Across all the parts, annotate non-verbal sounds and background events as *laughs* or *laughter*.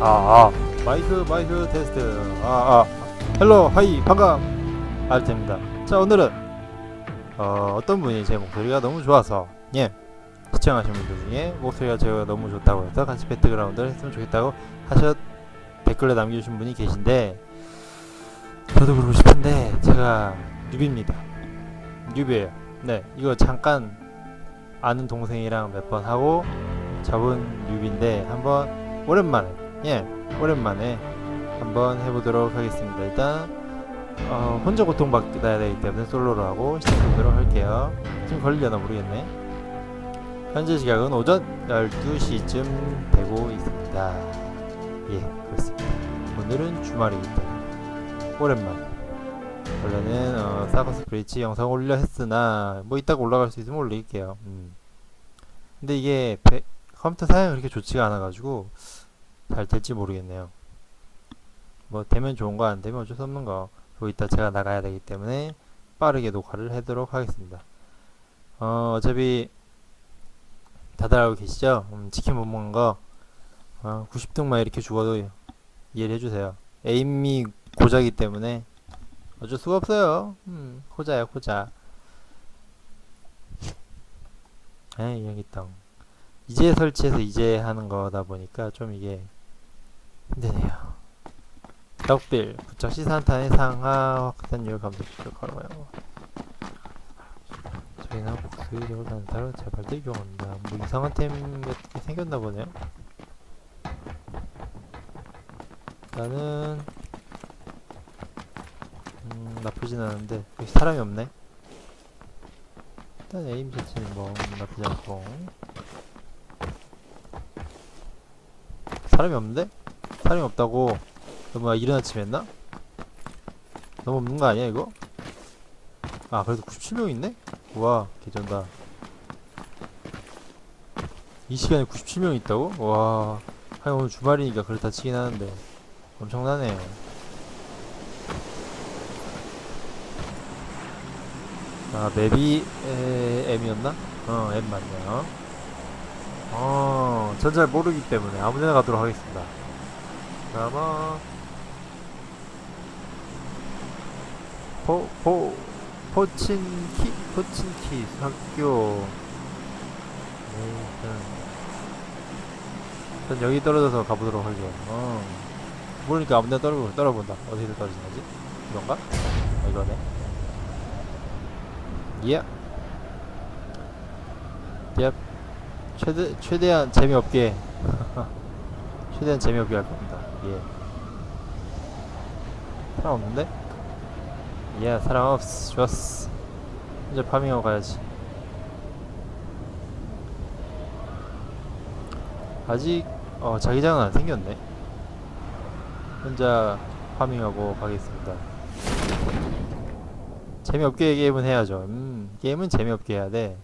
아, 아. 마이크, 마이크 테스트. 아, 아. 헬로, 하이, 반갑. 알테입니다. 자, 오늘은, 어, 어떤 분이 제 목소리가 너무 좋아서, 예. 시청하신 분들 중에 목소리가 제가 너무 좋다고 해서 같이 배틀그라운드를 했으면 좋겠다고 하셨, 댓글에 남겨주신 분이 계신데, 저도 그러고 싶은데, 제가 뉴비입니다. 뉴비예요. 네, 이거 잠깐 아는 동생이랑 몇 번 하고 잡은 뉴비인데, 한번 오랜만에 예 오랜만에 한번 해보도록 하겠습니다. 일단 어, 혼자 고통받아야 되기 때문에 솔로로 하고 시작해보도록 할게요. 지금 걸리려나 모르겠네. 현재 시각은 오전 12시쯤 되고 있습니다. 예 그렇습니다. 오늘은 주말이기 때문에 오랜만에. 원래는 어, 사커스 브리치 영상 올려 했으나 뭐 이따가 올라갈 수 있으면 올릴게요. 음. 근데 이게 배- 컴퓨터 사양이 그렇게 좋지가 않아가지고 잘 될지 모르겠네요. 뭐 되면 좋은 거 안 되면 어쩔 수 없는 거. 그리고 이따 제가 나가야 되기 때문에 빠르게 녹화를 하도록 하겠습니다. 어, 어차피 다들 알고 계시죠? 음, 치킨 못 먹는 거 어, 90등만 이렇게 죽어도 이해를 해주세요. 에임이 고자기 때문에 어쩔 수가 없어요. 음, 고자야 고자. 에이 여기 있다. 이제 설치해서 이제 하는 거다 보니까 좀 이게 힘드네요. 덕빌 부착 시산탄의 상하 확산율 감소 시켜 걸어요. 저희는 복수력을 단사로 제발 들경한다. 뭐 이상한 템 같은 게 생겼나 보네요. 나는 음 나쁘진 않은데 여기 사람이 없네. 일단 에임 자체는 뭐 나쁘지 않고 사람이 없는데? 사람이 없다고 너무 이른 아침에 했나? 너무 없는 거 아니야 이거? 아 그래도 97명 있네? 우와 개쩐다 이 시간에 97명 있다고? 와 하긴 오늘 주말이니까 그렇다 치긴 하는데 엄청나네 아 맵이 에, M이었나? 어 M 맞네요 어, 전 잘 모르기 때문에 아무데나 가도록 하겠습니다. 그러면 포, 포, 포친키? 포친키 학교 네, 일단 전 여기 떨어져서 가보도록 하죠. 어. 모르니까 아무데나 떨어, 떨어본다. 어디서 떨어진 거지? 이건가? 어, 이거네. 예. 예. 최대 최대한 재미없게 *laughs* 최대한 재미없게 할 겁니다. 예. 사람 없는데? 예, 사람 없어. 좋았어. 이제 파밍하고 가야지. 아직 어 자기장은 안 생겼네. 혼자 파밍하고 가겠습니다. 재미없게 게임은 해야죠. 음, 게임은 재미없게 해야 돼.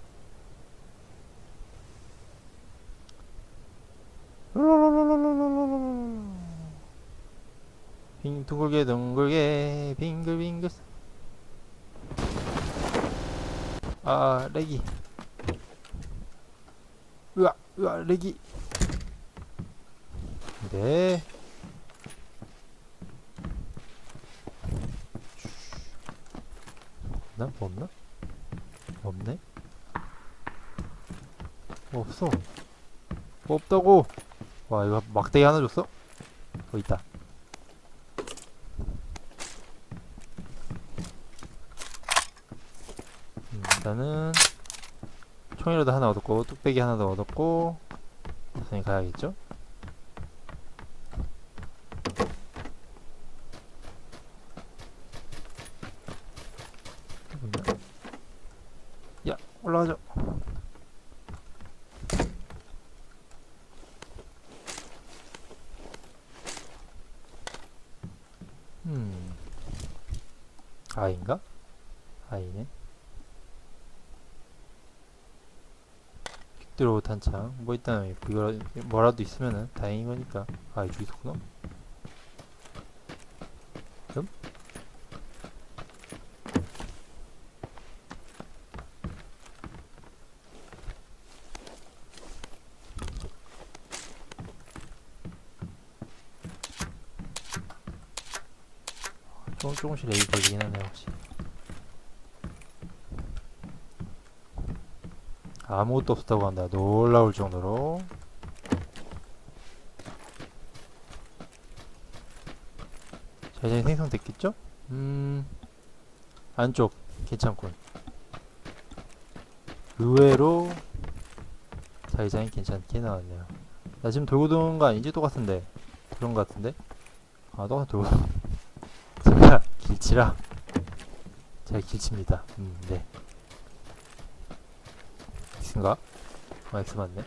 빙 둥글게 둥글게 빙글빙글 아 렉이 으아 으아 렉이 네 없나? 뭐 없나? 없네? 뭐 없어 뭐 없다고 와 이거 막대기 하나 줬어? 어 있다 음, 일단은 총이라도 하나 얻었고 뚝배기 하나 더 얻었고 우선 가야겠죠? 야 올라가자 음. 아인가? 들어 못한 창뭐 일단 그거 뭐라도 있으면은 다행인 거니까. 아 이쪽 있었구나. 음? 아, 조금 조금씩 레이 걸리긴 하네 혹시. 아무것도 없었다고 한다. 놀라울 정도로. 자전이 생성됐겠죠? 음 안쪽 괜찮군. 의외로 자기장이 괜찮게 나왔네요. 나 지금 돌고 도는 거 아니지? 똑같은데. 그런 거 같은데? 아 똑같아 돌고 *laughs* 제가 길치라. 제가 길치입니다. 음, 네 아 X 맞네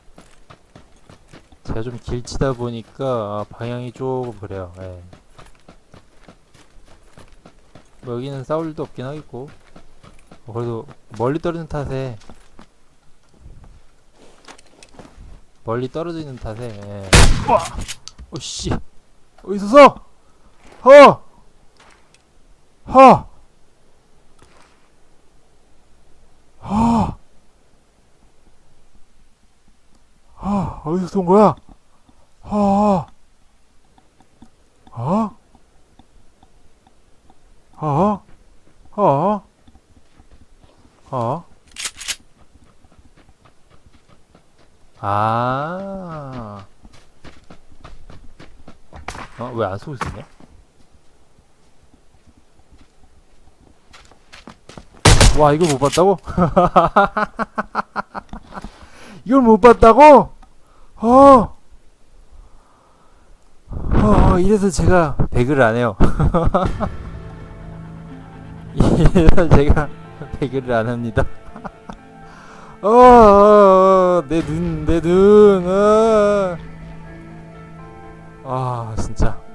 제가 좀 길치다 보니까 아, 방향이 조금 그래요 예. 뭐 여기는 싸울 일도 없긴 하겠고 어, 그래도 멀리 떨어지는 탓에 멀리 떨어져 있는 탓에 예. 와! 오씨 어디서 서? 허! 허! 허! 허! 어디서 쏜 거야? 허! 어? 어? 어? 어? 아. 어, 왜안 쏘고 있었냐? 와, 이걸 못 봤다고? *laughs* 이걸 못 봤다고? 어. 어, 이래서 제가 배그를 안 해요. *laughs* 이래서 제가 배그를 안 합니다. 어, *laughs* 어, 어, 내 눈, 내 눈, 어. 아, 진짜.